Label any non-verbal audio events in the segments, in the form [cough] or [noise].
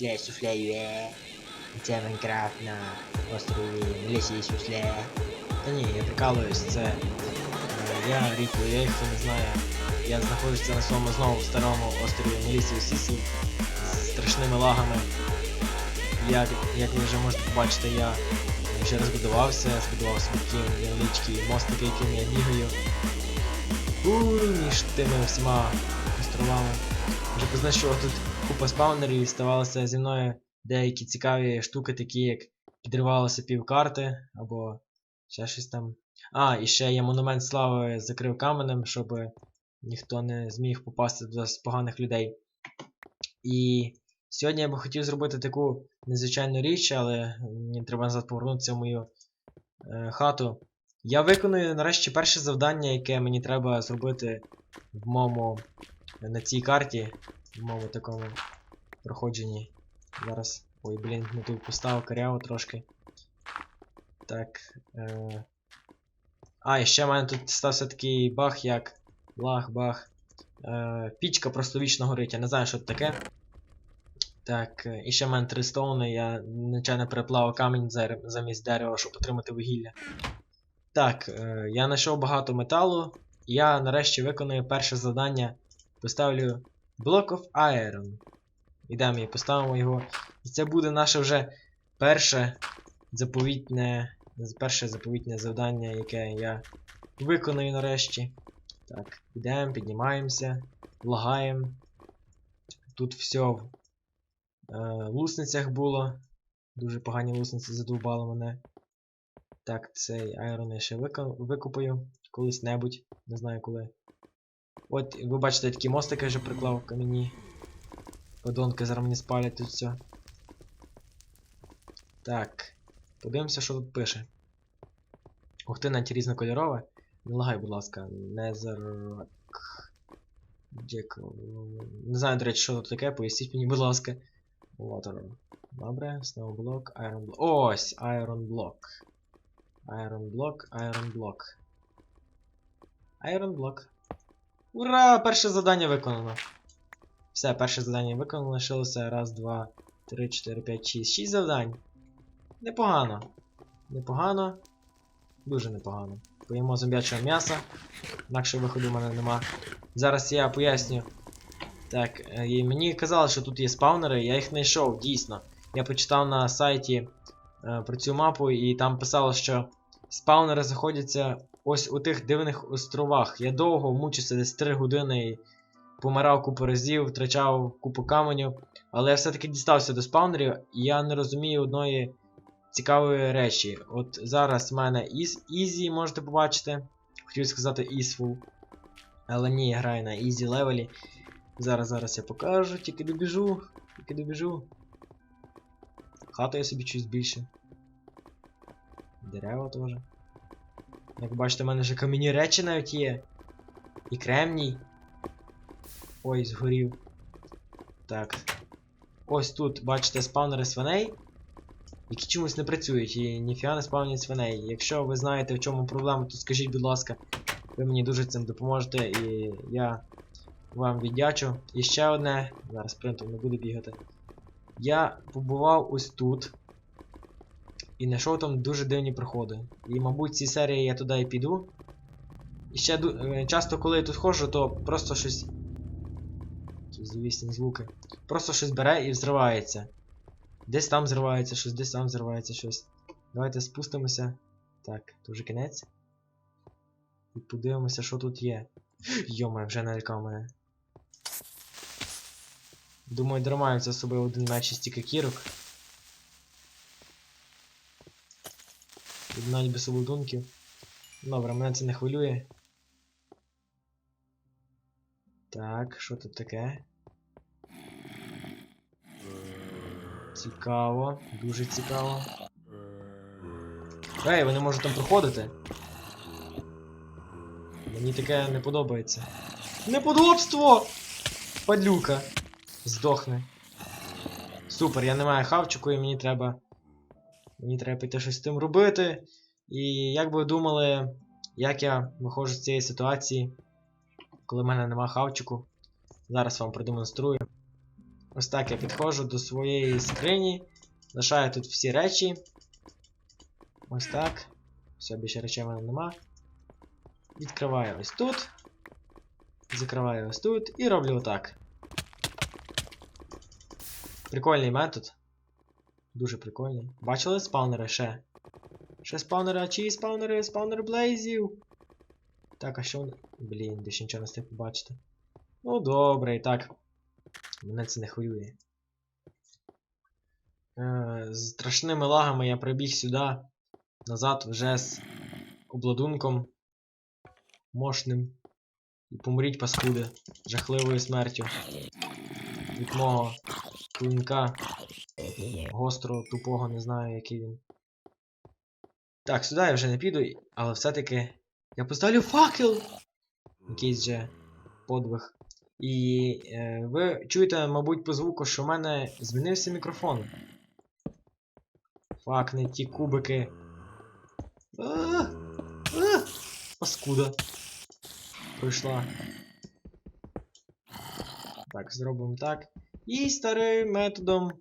Рифля суфляє. Це Майнкрафт на острові Лесі Суфля. Та ні, я прикалуюсь, це я Ріку, я їх не знає. Я знаходжуся на своєму знову старому острові Мелісі Сісі з страшними лагами. Як, як ви вже можете побачити, я вже розбудувався, збудував собі такі невеличкі мостики, якими я бігаю. У, між тими всіма островами. Вже познайшов тут купа спаунерів і ставалося зі мною деякі цікаві штуки, такі як підривалося півкарти, або ще щось там. А, і ще я монумент слави закрив каменем, щоб ніхто не зміг попасти з поганих людей. І сьогодні я би хотів зробити таку незвичайну річ, але мені треба назад повернутися в мою е, хату. Я виконую нарешті перше завдання, яке мені треба зробити в моєму на цій карті, моєму такому проходженні. Зараз. Ой, блін, не тут поставив коряво трошки. Так. Е... А, і ще в мене тут стався такий баг, як лаг, баг. Е... Пічка просто вічно горить, я не знаю, що це таке. Так, е, і ще в мене три стоуни, я нечайно переплавив камінь за- замість дерева, щоб отримати вугілля. Так, е, я знайшов багато металу. Я нарешті виконую перше завдання. Поставлю Block of Iron. Ідемо і поставимо його. І це буде наше вже перше заповітне. Перше заповітне завдання, яке я виконую нарешті. Так, йдемо, піднімаємося, лагаємо. Тут все в е, лусницях було. Дуже погані лусниці задовбали мене. Так, цей айрон я ще викупаю колись-небудь, не знаю коли. От, ви бачите, такі мостики вже приклав камені. Подонки зараз мені спалять тут все. Так. Подивимося, що тут пише. Ух ти, навіть різнокольорове. Не лагай, будь ласка, Незерак. Джек. Не знаю, до речі, що тут таке, поясніть мені, будь ласка. Water. Добре, Block, Iron Block. Ось! Iron Block. Iron Block, Iron Block. Iron Block. Ура! Перше завдання виконано. Все, перше завдання виконано, лишилося раз, два, три, чотири, п'ять, шість. Шість завдань. Непогано. Непогано. Дуже непогано. Поїмо зомбячого м'яса. Інакше виходу в мене нема. Зараз я поясню. Так, е, і мені казали, що тут є спаунери, я їх знайшов, дійсно. Я почитав на сайті е, про цю мапу, і там писало, що спаунери знаходяться ось у тих дивних островах. Я довго мучився десь 3 години і помирав купу разів, втрачав купу каменю. Але я все-таки дістався до спаунерів, і я не розумію одної цікавої речі. От зараз в мене із Easy, можете побачити. Хотів сказати Easeful. Але ні, я граю на Easy левелі. Зараз, зараз я покажу, тільки добіжу, тільки добіжу. Хату я собі чуть більше. Дерева теж. Як бачите, в мене вже кам'яні речі навіть є. І кремній. Ой, згорів. Так. Ось тут, бачите, спавнери свиней, які чомусь не працюють і ніфіга не спавнять свиней. Якщо ви знаєте, в чому проблема, то скажіть, будь ласка, ви мені дуже цим допоможете і я вам віддячу. І ще одне. Зараз принтом не буду бігати. Я побував ось тут. І знайшов там дуже дивні проходи. І, мабуть, в цій серії я туди і піду. І ще е, часто, коли я тут ходжу, то просто щось. Звісні звуки. Просто щось бере і взривається. Десь там зривається щось, десь там зривається щось. Давайте спустимося. Так, тут вже кінець. І подивимося, що тут є. Йома, вже налякав мене. Думаю, дарма за собою один меч і стільки кірок. Навіть без обладунків. Добре, мене це не хвилює. Так, що тут таке? Цікаво, дуже цікаво. Ей, вони можуть там проходити. Мені таке не подобається. Неподобство! Падлюка. Здохне. Супер, я не маю хавчику і мені треба. Мені треба піти щось з тим робити. І як ви думали, як я виходжу з цієї ситуації, коли в мене нема хавчику. Зараз вам продемонструю. Ось так я підходжу до своєї скрині. Лишаю тут всі речі. Ось так. Все, більше речей в мене нема. Відкриваю ось тут. Закриваю ось тут і роблю отак. Прикольний метод. Дуже прикольний. Бачили спаунери ще? Ще спаунери, а чиї спаунери? Спаунери блейзів. Так, а що. Блін, більше нічого не встиг побачити. Ну добре, і так. Мене це не хвилює. Е, з страшними лагами я прибіг сюди. Назад вже з обладунком. Мощним. І помріть, паскуди. Жахливою смертю. Від мого клинка. Гострого, тупого, не знаю, який він. Так, сюди я вже не піду, але все-таки я поставлю факел! Якийсь же подвиг. І е, ви чуєте, мабуть, по звуку, що в мене змінився мікрофон. Фак, не ті кубики. А, а, паскуда. Пройшла. Так, зробимо так. І старим методом.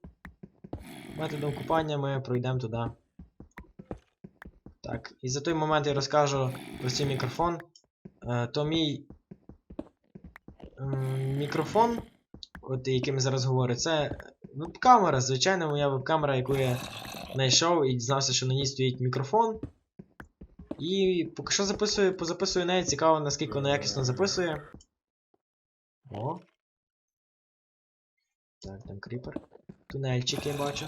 Методом купання ми пройдемо туди. Так, і за той момент я розкажу про цей мікрофон. Е, то мій мікрофон, от яким я зараз говорю, це веб-камера, звичайно, моя веб-камера, яку я знайшов і дізнався, що на ній стоїть мікрофон. І поки що записую, позаписую неї, цікаво, наскільки вона якісно записує. О. Так, там кріпер. Тунельчик я бачу.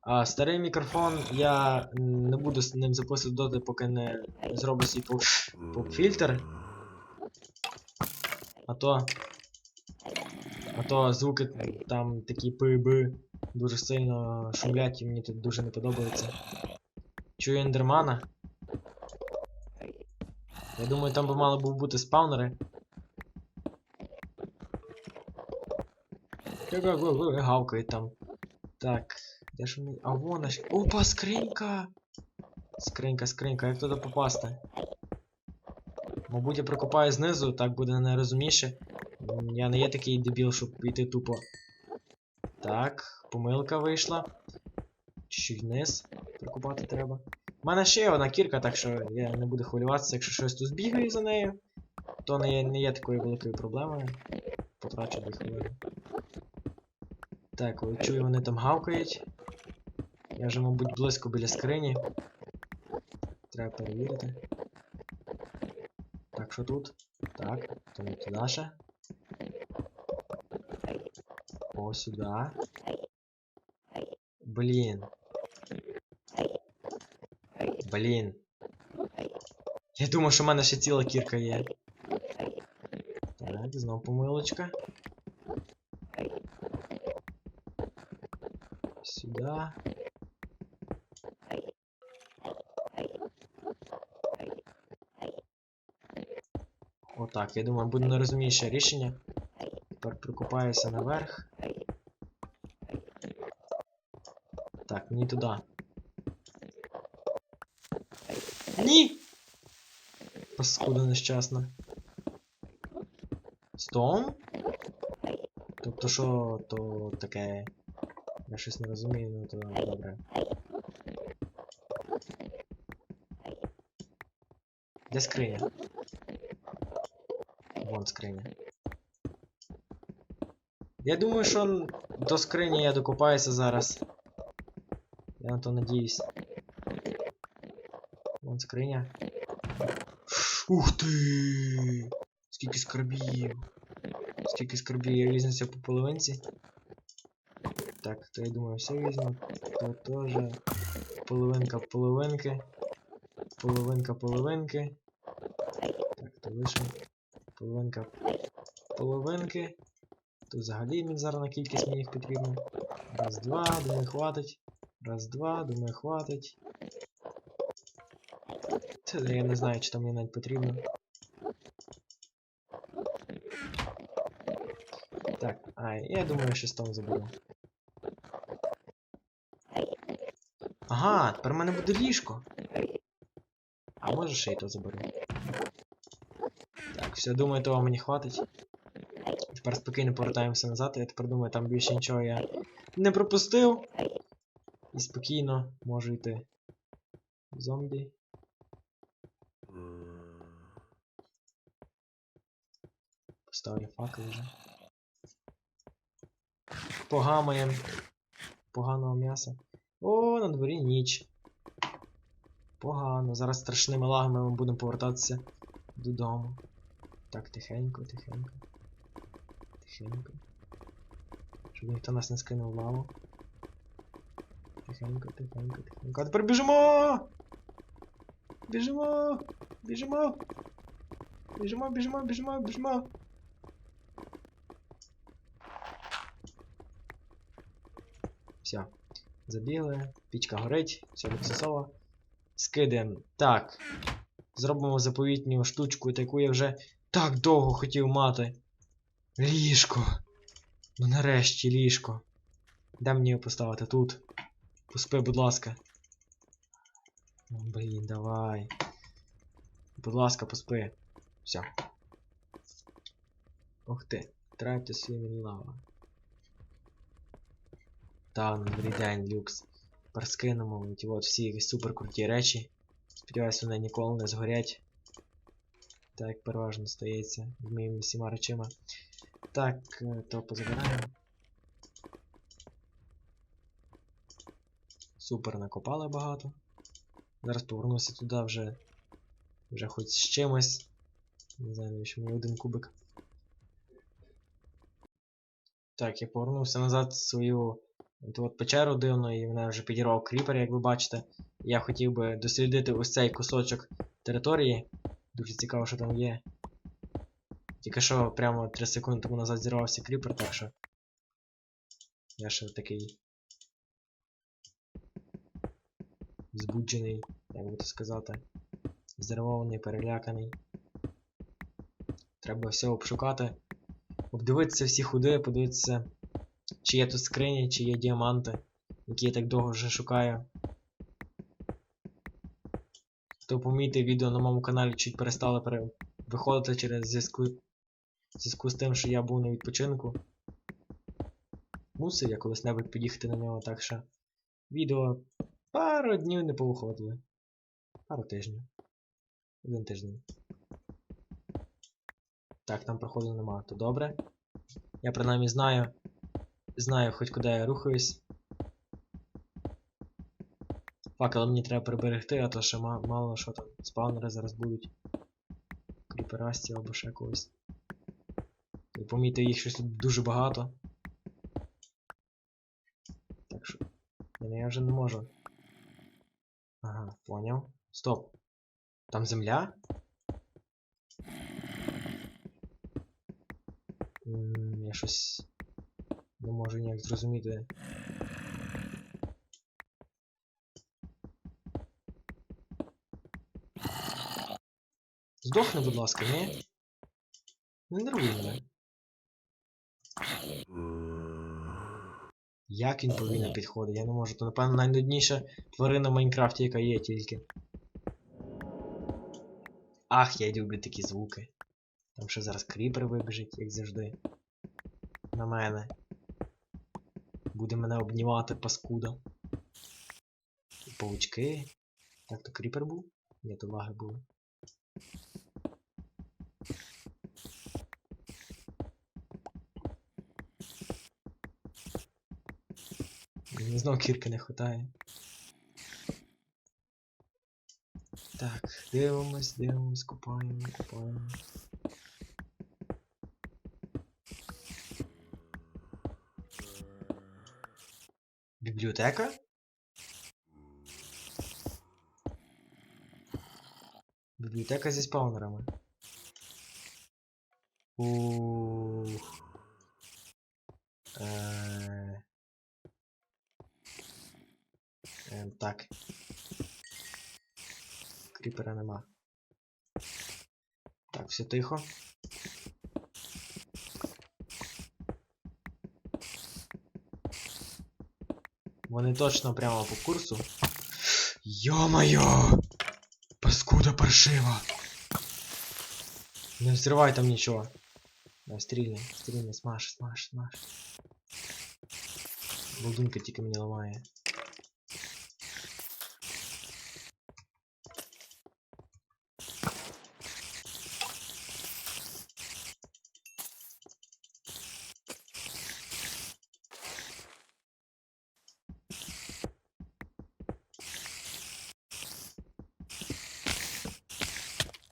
А старий мікрофон я не буду з ним записувати доти, поки не зроблю свій поп- поп-фільтр. А то. А то звуки там такі пи-би дуже сильно шумлять і мені тут дуже не подобається. Чую ендермана. Я думаю, там би мали б бути спаунери. Гавкають там. Так, де ж вони. А вон аж. Опа, скринька! Скринька, скринька, як туди попасти? Мабуть, я прокопаю знизу, так буде найрозумніше. Я не є такий дебіл, щоб йти тупо. Так, помилка вийшла. Чуть вниз прокопати треба. У мене ще є одна кірка, так що я не буду хвилюватися, якщо щось тут збігаю за нею. То не є, не є такою великою проблемою. Потрачу дві хвилини. Так, чую, вони там гавкають. Я вже, мабуть, близько біля скрині. Треба перевірити. Так, що тут? Так, то не туди ще. О, сюди. Блін. Блін. Я думав, що в мене ще ціла кірка є. Так, знову помилочка. Сюда. Отак, я думаю, буде найрозумніше рішення. Тепер прикопаюся наверх. Так, мені туди. Ні! Паскуда нещасна. Стоун? Тобто що то таке. Щось не розумію, ну то добре. Де скриня? Вон скриня. Я думаю, що до скрині я докопаюся зараз. Я на то надіюсь. Вон скриня. Ух ти! Скільки скарбів! Скільки скарбів я візьмуся по половинці. Так, то я думаю, все візьму. То теж. Половинка половинки. Половинка половинки. Так, то лише. Половинка половинки. Тут взагалі мізерна кількість мені їх потрібно. Раз, два, думаю, хватить. Раз, два, думаю, хватить. Це я не знаю, чи там мені навіть потрібно. Так, а, я думаю, що там заберу. Ага, тепер в мене буде ліжко. А може ще й то заберу. Так, все, думаю, того мені хватить. Тепер спокійно повертаємося назад, я тепер думаю, там більше нічого я не пропустив. І спокійно можу йти. Зомбі. Поставлю факел вже. Погамаємо. Поганого м'яса. О, на дворі ніч. Погано. Зараз страшними лагами ми будемо повертатися додому. Так, тихенько, тихенько. Тихенько. Щоб ніхто нас не скинув лаву. Тихенько, тихенько, тихенько. А тепер біжимо! Біжимо! Біжимо! Біжимо, біжимо, біжимо, біжимо! Все. Забігли, пічка горить, все люксусово. Скидаємо. Так. Зробимо заповітню штучку, таку я вже так довго хотів мати. Ліжко. Ну нарешті ліжко. Де мені його поставити? Тут. Поспи, будь ласка. Блін, давай. Будь ласка, поспи. Все. Ух ти. Трапте свій лава. Та, добрий день, люкс. Тепер скинемо от всі супер круті речі. Сподіваюсь, вони ніколи не згорять. Так, переважно стається з моїми всіма речима. Так, е, то позабираємо. Супер, накопали багато. Зараз повернуся туди вже. Вже хоч з чимось. Не знаю, навіщо мені один кубик. Так, я повернувся назад в свою от, печеру дивну, і мене вже підірвав кріпер, як ви бачите. Я хотів би дослідити ось цей кусочок території. Дуже цікаво, що там є. Тільки що прямо 3 секунди тому назад зірвався кріпер, так що. Я ще такий. Збуджений, як би то сказати. Здивований, переляканий. Треба все обшукати. Обдивитися всі ходи, подивитися, чи є тут скрині, чи є діаманти, які я так довго вже шукаю. Хто помітив відео на моєму каналі чуть перестало пере... виходити через зв'язку зв'язку з тим, що я був на відпочинку. Мусив я колись-небудь під'їхати на нього, так що відео пару днів не повиходили. Пару тижнів. Один тиждень. Так, там проходу нема, то добре. Я принаймні знаю. Знаю хоч куди я рухаюсь. Фак, але мені треба приберегти, а то ще мало що там. Спаунери зараз будуть. Кріперасті або ще когось. І помітив їх щось тут дуже багато. Так що. Ну я вже не можу. Ага, поняв. Стоп. Там земля? М, Я щось не можу ніяк зрозуміти. Здохни, будь ласка, ні? Не нервуй мене. Як він повинен підходити? Я не можу. То напевно найнудніша тварина в Майнкрафті, яка є тільки. Ах, я люблю такі звуки. Там ще зараз кріпер вибіжить, як завжди. На мене. Буде мене обнімати паскуда. І Паучки. Так, то кріпер був? Ні, то лаги були. Мені знов кірки не хватає. Так, дивимось, дивимось, купаємо, купаємо. Бібліотека? Бібліотека зі спаунерами. Ух. Е... Е, так. Кріпера нема. Так, все тихо. Вони точно прямо по курсу. Йо-моє! Паскуда паршива! Не взривай там нічого. Давай, стрільни, стрільни, смаж, смаж, смаж. Блондинка тільки мені ламає.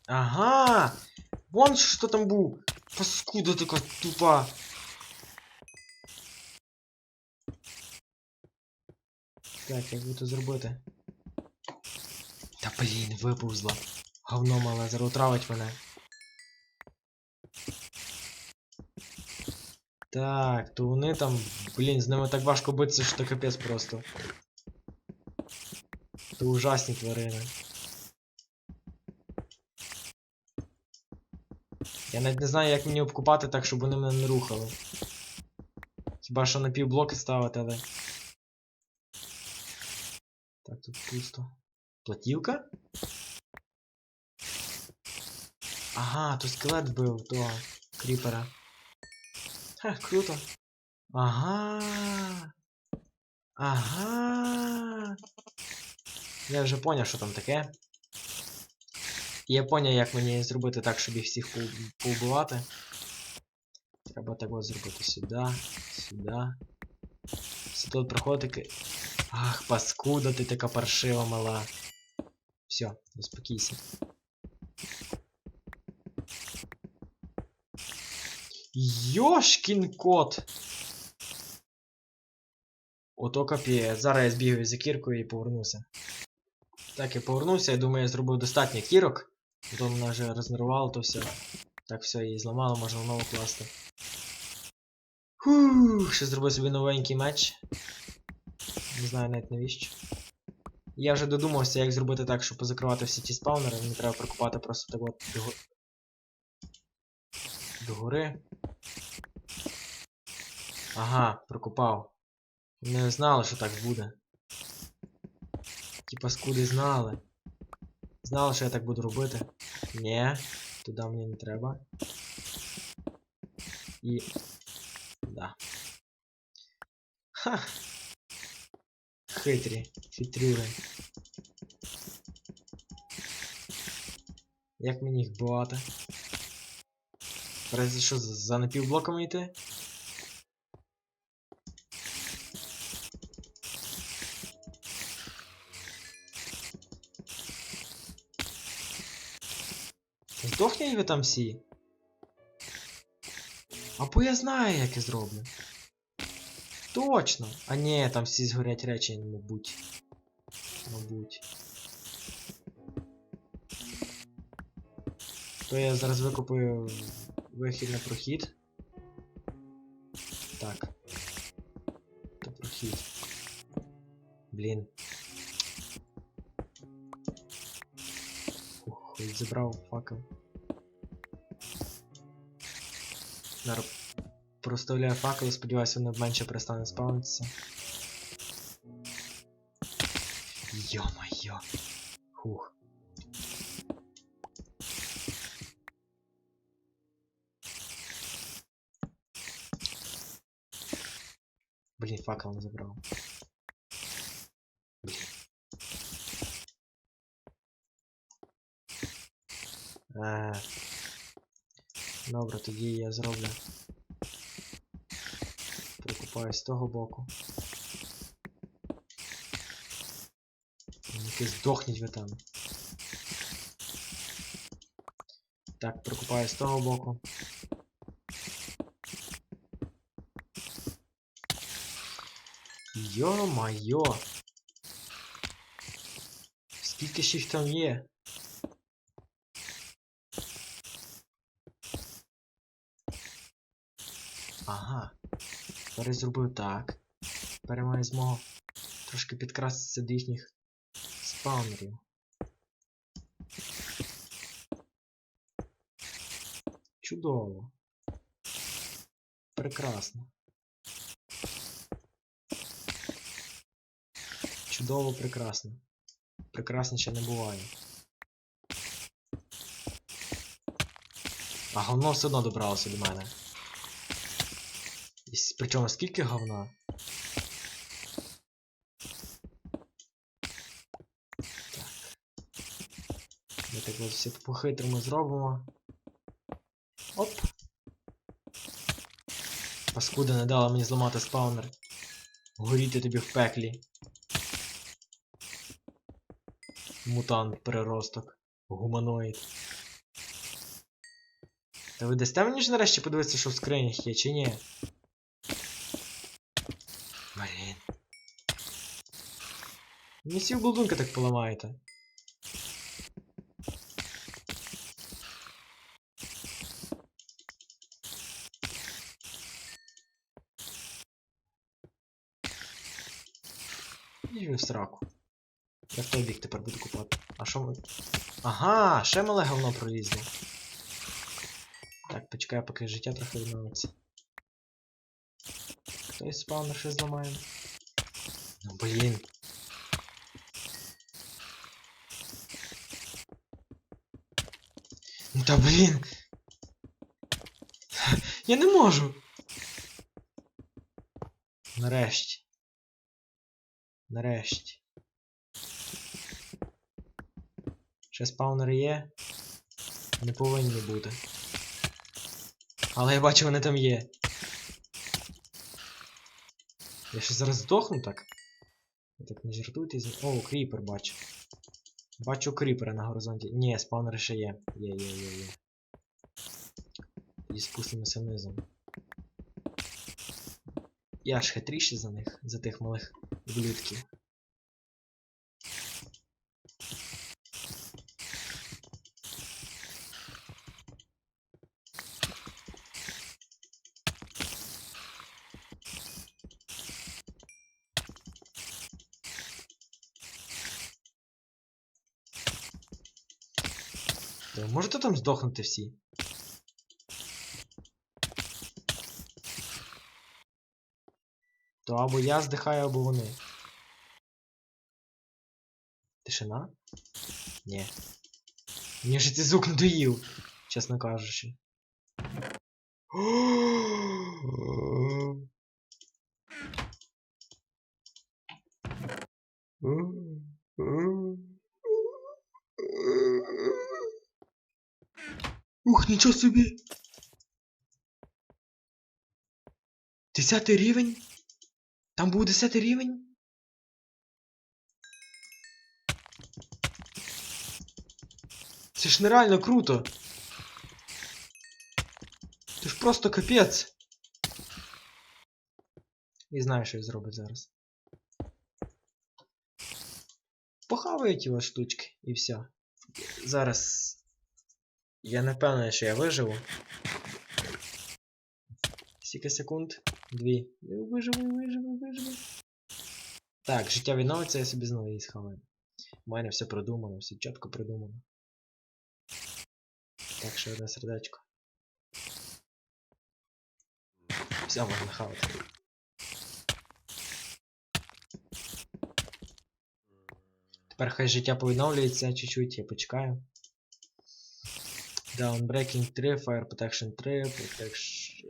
Ага! Вон що там був! Паскуда така тупа! Так, як би то зробити? Та блін, виповзла. Говно мале, зараз отравить мене. Так, то вони там, блін, з ними так важко битися, що то капець просто. То ужасні тварини. Я навіть не знаю, як мені обкупати так, щоб вони мене не рухали. Хіба що на півблоки ставити, але. Так, тут пусто. Платівка? Ага, тут скелет вбив того кріпера. Ха, круто. Ага. Ага. Я вже поняв, що там таке. Я поняв, як мені зробити так, щоб їх всіх поубивати. Треба так от зробити сюди, сюди. Все тут проходити. Ах, паскуда, ти така паршива мала. Все, заспокійся. Йошкін кот! Ото капець. Зараз я збігаю за кіркою і повернуся. Так, я повернувся, я думаю, я зробив достатньо кірок. Потім мене вже рознервувало, то все. Так, все, її зламало, можна знову класти. Фух, ще зробив собі новенький меч. Не знаю навіть навіщо. Я вже додумався, як зробити так, щоб позакривати всі ті спаунери. Мені треба прокопати просто так от до, до гори. Ага, прокопав. Не знали, що так буде. Ті паскуди знали. Знали, що я так буду робити. Ні, туди мені не треба. І. Да. Ха. Хитрі. Хитрюри. Як мені їх бувати? Разве що за напівблоками йти? Здохніть ви там всі. Або я знаю, як я зроблю. Точно! А ні, там всі згорять речі, мабуть. Мабуть. То я зараз викупую вихід на прохід. Так. То прохід. Блін. Ух, забрав факел. проставляю факел, сподіваюся, воно менше перестане спавнитися. Йо-моє. Хух. Блін, факел не забрав. Тоді я зроблю. Прикупаю з того боку. Якийсь здохніть ви там. Так, прикупаю з того боку. Йо-майо! Скільки ж їх там є? Ага. Тепер я зробив так. Тепер я маю змогу трошки підкрастися до їхніх спаунерів. Чудово. Прекрасно. Чудово, прекрасно. Прекрасніше не буває. А говно все одно добралося до мене. Причому скільки говна? Ми так ось все по-хитрому зробимо. Оп. Паскуда не дала мені зламати спаунер. Горіти тобі в пеклі. Мутант переросток. Гуманоїд. Та ви дасте мені ж нарешті подивитися, що в скринях є, чи ні? Мені всі обладунки так поламаєте. І в сраку. Я в той бік тепер буду купати. А що ми. Ага, ще мале говно пролізло. Так, почекай, поки життя трохи відновиться. Хтось спавнер ще зламає. Ну блін. Та блін. Я не можу. Нарешті. Нарешті. Ще спаунери є. Не повинні бути. Але я бачу, вони там є. Я ще зараз здохну так. Ви так не жартуйте з... О, кріпер бачу. Бачу кріпера на горизонті. Ні, спаунер ще є. Є, є, є, є. І спустимося низом. Я ж хитріший за них, за тих малих ублюдків. Можете там здохнути всі? То або я здихаю, або вони. Тишина? Ні. Мені вже цей звук надоїв, чесно кажучи. [gasps] Ух, нічого собі! Десятий рівень? Там був десятий рівень? Це ж нереально круто. Це ж просто капець. І знаю, що я зроблю зараз. Похаваю ті ось штучки і все. Зараз. Я не впевнений, що я виживу. Скільки секунд? Дві. Я Виживу, виживу, виживу. Так, життя відновиться, я собі знову її схаваю. У мене все продумано, все чітко продумано. Так, ще одне сердечко. Все, можна хавати. Тепер хай життя повідновлюється чуть-чуть, я почекаю. Downbreaking 3, Fire Protection 3, Protection,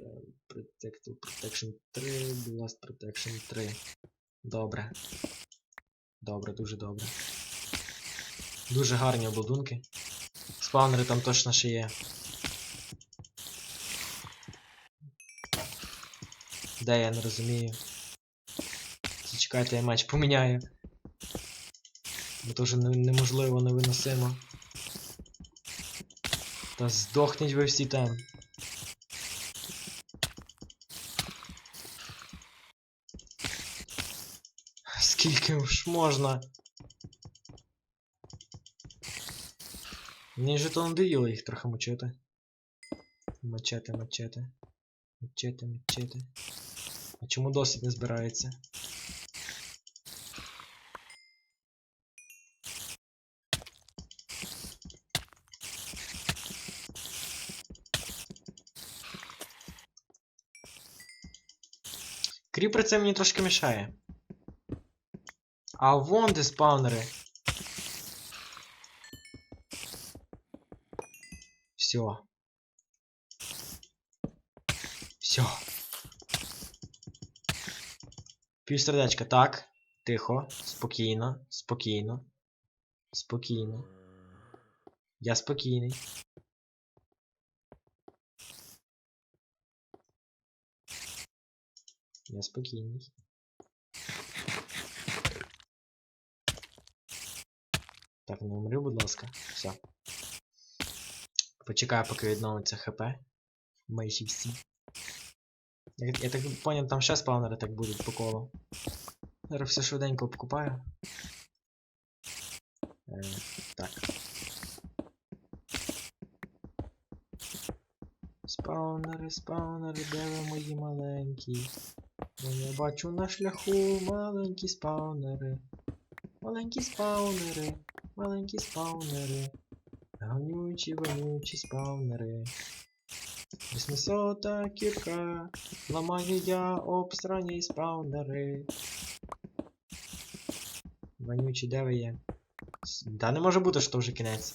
Protective Protection 3, Blast Protection 3. Добре. Добре, дуже добре. Дуже гарні обладунки. Спаунери там точно ще є. Де я не розумію. Зачекайте, я матч поміняю. Бо то вже не- неможливо, невиносимо. Та здохніть ви всі там. Скільки ж можна? Мені вже то надоїло їх трохи мочити. Мочити, мочити. Мочити, мочити. А чому досить не збирається? Кріпер це мені трошки мішає. А вон де спаунери. Все. Все. Півсердечка, так. Тихо, спокійно, спокійно. Спокійно. Я спокійний. Я спокійний. Так, не умрю, будь ласка. Все. Почекаю, поки відновиться ХП. Майже всі. Я, я так поняв, там ще спаунери так будуть по колу. Зараз все швиденько покупаю. Е, так. Спаунери, спаунери, де ви мої маленькі? Я бачу на шляху маленькі спаунери. Маленькі спаунери, маленькі спаунери. Гонючі, вонючі спаунери. Восьмисота кірка, ламаю я обсрані спаунери. Вонючі, де ви є? Да не може бути, що вже кінець.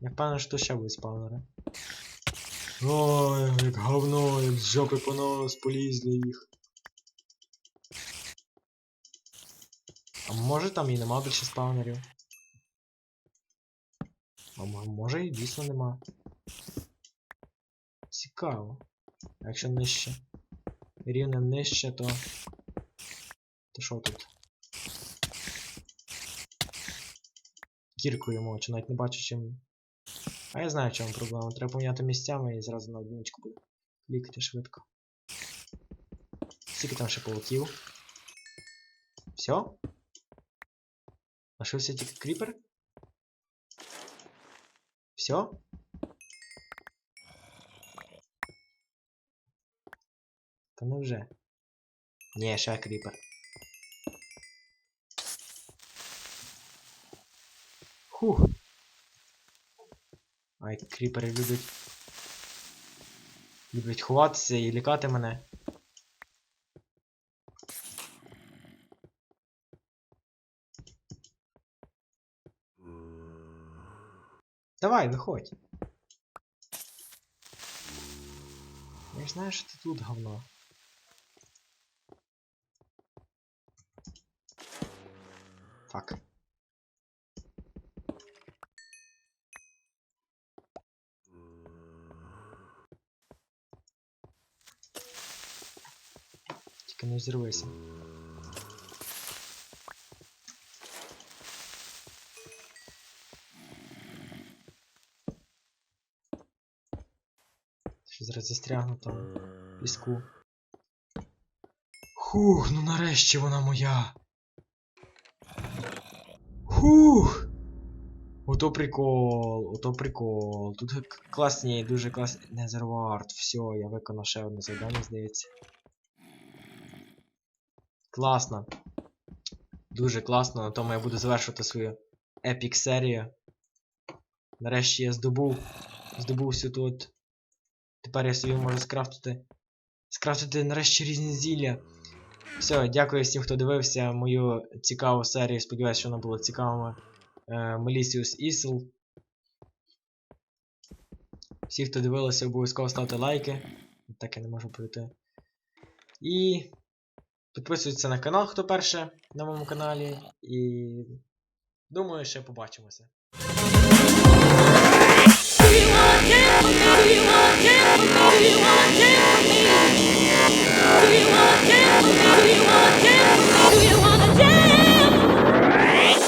Я впевнений, що ще будуть спаунери. Ой, як говно, як з жопи по нос полізли їх. А може там і нема більше спаунерів? А мо- може і дійсно нема. Цікаво. Якщо нижче. Рівнем нижче, то. То що тут? Кіркою мовчу, навіть не бачу чим. А я знаю, в чому проблема. Треба поміняти місцями і зразу на одиничку буде. Клікати швидко. Скільки там ще пауків? Все? Лишився тільки кріпер? Все? Та ну вже. Ні, ще кріпер. Хух. Ай, кріпери люблять. Люблять ховатися і лікати мене. Давай, виходь. Я ж знаю, що ти тут говно. Фак. Тільки не взірвися. Що зараз застрягну там піску. Хух, ну нарешті вона моя. Хух! Ото прикол, ото прикол. Тут класні, дуже класні. Незервард, все, я виконав ще одне завдання, здається. Класно. Дуже класно, на тому я буду завершувати свою епік серію. Нарешті я здобув. Здобув всю тут. Тепер я собі можу скрафтити. Скрафтити нарешті різні зілля. Все, дякую всім, хто дивився мою цікаву серію. Сподіваюсь, що вона була цікавою. Е, Мелісіус Ісл. Всі, хто дивилися, обов'язково ставте лайки. Так я не можу пройти. І Підписуйтеся на канал, хто перше на моєму каналі. І думаю, ще побачимося. Do you want